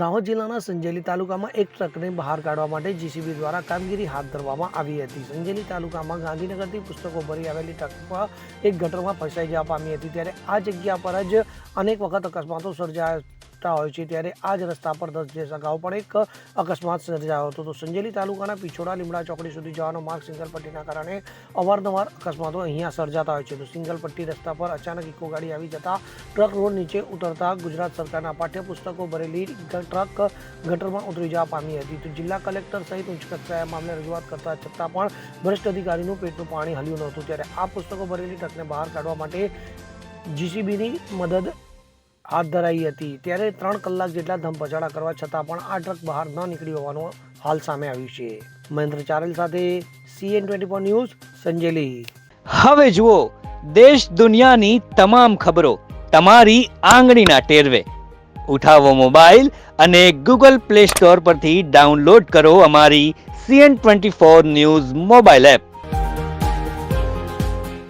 દાહોદ જિલ્લાના સંજેલી તાલુકામાં એક ટ્રકને બહાર કાઢવા માટે જીસીબી દ્વારા કામગીરી હાથ ધરવામાં આવી હતી. સંજેલી તાલુકામાં ગાંધીનગરથી પુસ્તકો ભરી આવેલી ટ્રક પર એક ગટરમાં ફસાઈ જવા પામી હતી. ત્યારે આ જગ્યા પર જ અનેક વખત અકસ્માતો સર્જાતા હોય છે ત્યારે આ જ રસ્તા પર દસ દિવસ અગાઉ પણ એક અકસ્માત સર્જાયો હતો. તો સંજેલી તાલુકાના પિછોડા લીમડા ચોકડી સુધી જવાનો માર્ગ સિંગલ પટ્ટીના કારણે અવારનવાર અકસ્માતો અહીંયા સર્જાતા હોય છે. તો સિંગલ પટ્ટી રસ્તા પર અચાનક ઇકો ગાડી આવી જતા ટ્રક રોડ નીચે ઉતરતા ગુજરાત સરકારના પાઠ્યપુસ્તકો ભરેલી ટ્રક ગટરમાં ઉતરી જવા પામી હતી. તો જિલ્લા કલેક્ટર સહિત ઉચ્ચ કક્ષાએ મામલે રજૂઆત કરતા છતાં પણ ભ્રષ્ટ અધિકારીનું પેટનું પાણી હલ્યું નહોતું. ત્યારે આ પુસ્તકો ભરેલી ટ્રકને બહાર કાઢવા માટે જીસીબીની મદદ હાથ ધરાઈ હતી. ત્યારે ત્રણ કલાક જેટલા ધમપછાડા કરવા છતાં પણ આ ટ્રક બહાર ન નીકળી હોવાનો હાલ સામે આવ્યું છે. મહેન્દ્ર ચારેલ સાથે CN twenty four news Sanjeli હવે જુઓ, દેશ દુનિયાની તમામ ખબરો તમારી આંગળીના ટેરવે. ઉઠાવો મોબાઈલ અને ગૂગલ પ્લે સ્ટોર પરથી ડાઉનલોડ કરો અમારી CN twenty four news mobile app.